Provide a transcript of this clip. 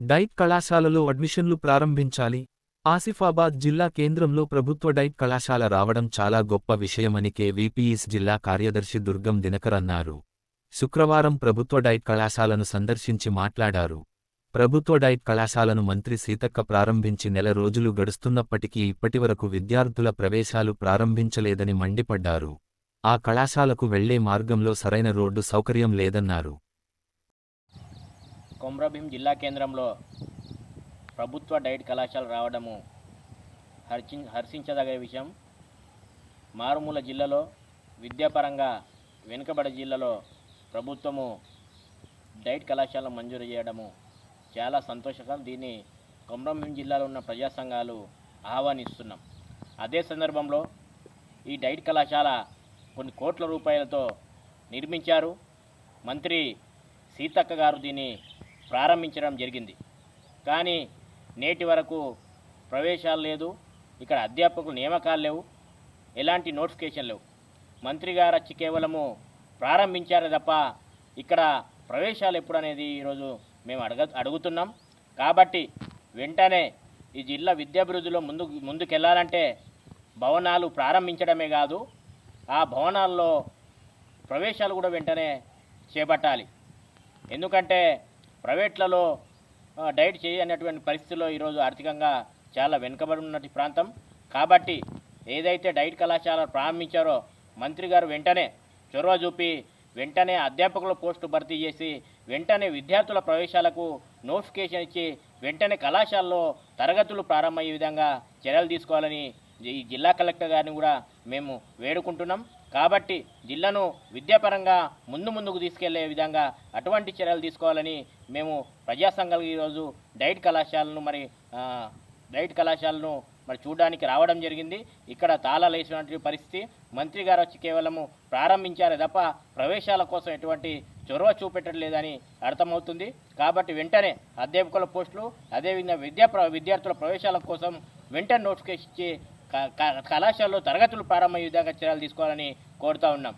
Diet కళాశాలలో అడ్మిషన్లు ప్రారంభించాలి. ఆసిఫాబాద్ జిల్లా కేంద్రంలో ప్రభుత్వ డైట్ కళాశాల రావడం చాలా గొప్ప విషయమని కేవీపీఎస్ జిల్లా కార్యదర్శి దుర్గం దినకర్ అన్నారు. శుక్రవారం ప్రభుత్వ డైట్ కళాశాలను సందర్శించి మాట్లాడారు. ప్రభుత్వ డైట్ కళాశాలను మంత్రి సీతక్క ప్రారంభించి నెల రోజులు గడుస్తున్నప్పటికీ ఇప్పటివరకు విద్యార్థుల ప్రవేశాలు ప్రారంభించలేదని మండిపడ్డారు. ఆ కళాశాలకు వెళ్ళే మార్గంలో సరైన రోడ్డు సౌకర్యం లేదన్నారు. కొమ్రభీం జిల్లా కేంద్రంలో ప్రభుత్వ డైట్ కళాశాల రావడము హర్చి హర్షించదగిన విషయం. మారుమూల జిల్లాలో విద్యాపరంగా వెనుకబడ జిల్లాలో ప్రభుత్వము డైట్ కళాశాల మంజూరు చేయడము చాలా సంతోషకరం. దీన్ని కొమ్రభీం జిల్లాలో ఉన్న ప్రజా సంఘాలు ఆహ్వానిస్తున్నాం. అదే సందర్భంలో ఈ డైట్ కళాశాల కొన్ని కోట్ల రూపాయలతో నిర్మించారు. మంత్రి సీతక్క గారు దీన్ని ప్రారంభించడం జరిగింది. కానీ నేటి వరకు ప్రవేశాలు లేదు. ఇక్కడ అధ్యాపకులు నియామకాలు లేవు. ఎలాంటి నోటిఫికేషన్ లేవు. మంత్రి గారు వచ్చి కేవలము ప్రారంభించారే తప్ప ఇక్కడ ప్రవేశాలు ఎప్పుడనేది ఈరోజు మేము అడగ అడుగుతున్నాం. కాబట్టి వెంటనే ఈ జిల్లా విద్యాభివృద్ధిలో ముందు ముందుకెళ్ళాలంటే భవనాలు ప్రారంభించడమే కాదు ఆ భవనాల్లో ప్రవేశాలు కూడా వెంటనే చేపట్టాలి. ఎందుకంటే ప్రైవేట్లలో డైట్ చేయనటువంటి పరిస్థితుల్లో ఈరోజు ఆర్థికంగా చాలా వెనుకబడి ఉన్న ప్రాంతం. కాబట్టి ఏదైతే డైట్ కళాశాల ప్రారంభించారో మంత్రి గారు వెంటనే చొరవ చూపి వెంటనే అధ్యాపకుల పోస్టు భర్తీ చేసి వెంటనే విద్యార్థుల ప్రవేశాలకు నోటిఫికేషన్ ఇచ్చి వెంటనే కళాశాలలో తరగతులు ప్రారంభమయ్యే విధంగా చర్యలు తీసుకోవాలని ఈ జిల్లా కలెక్టర్ గారిని కూడా మేము వేడుకుంటున్నాం. కాబట్టి జిల్లాను విద్యాపరంగా ముందు ముందుకు తీసుకెళ్ళే విధంగా అటువంటి చర్యలు తీసుకోవాలని మేము ప్రజా సంఘాలు ఈరోజు డైట్ కళాశాలను మరి డైట్ కళాశాలను మరి చూడడానికి రావడం జరిగింది. ఇక్కడ తాళాలు వేసినటువంటి పరిస్థితి. మంత్రి గారు వచ్చి కేవలము ప్రారంభించారే తప్ప ప్రవేశాల కోసం ఎటువంటి చొరవ చూపెట్టలేదని అర్థమవుతుంది. కాబట్టి వెంటనే అధ్యాపకుల పోస్టులు అదేవిధంగా విద్యా ప్ర- విద్యార్థుల ప్రవేశాల కోసం వెంటనే నోటిఫికేషన్ ఇచ్చి కళాశాలలో తరగతులు ప్రారంభమయ్యేదాకా చర్యలు తీసుకోవాలని కోరుతా ఉన్నాం.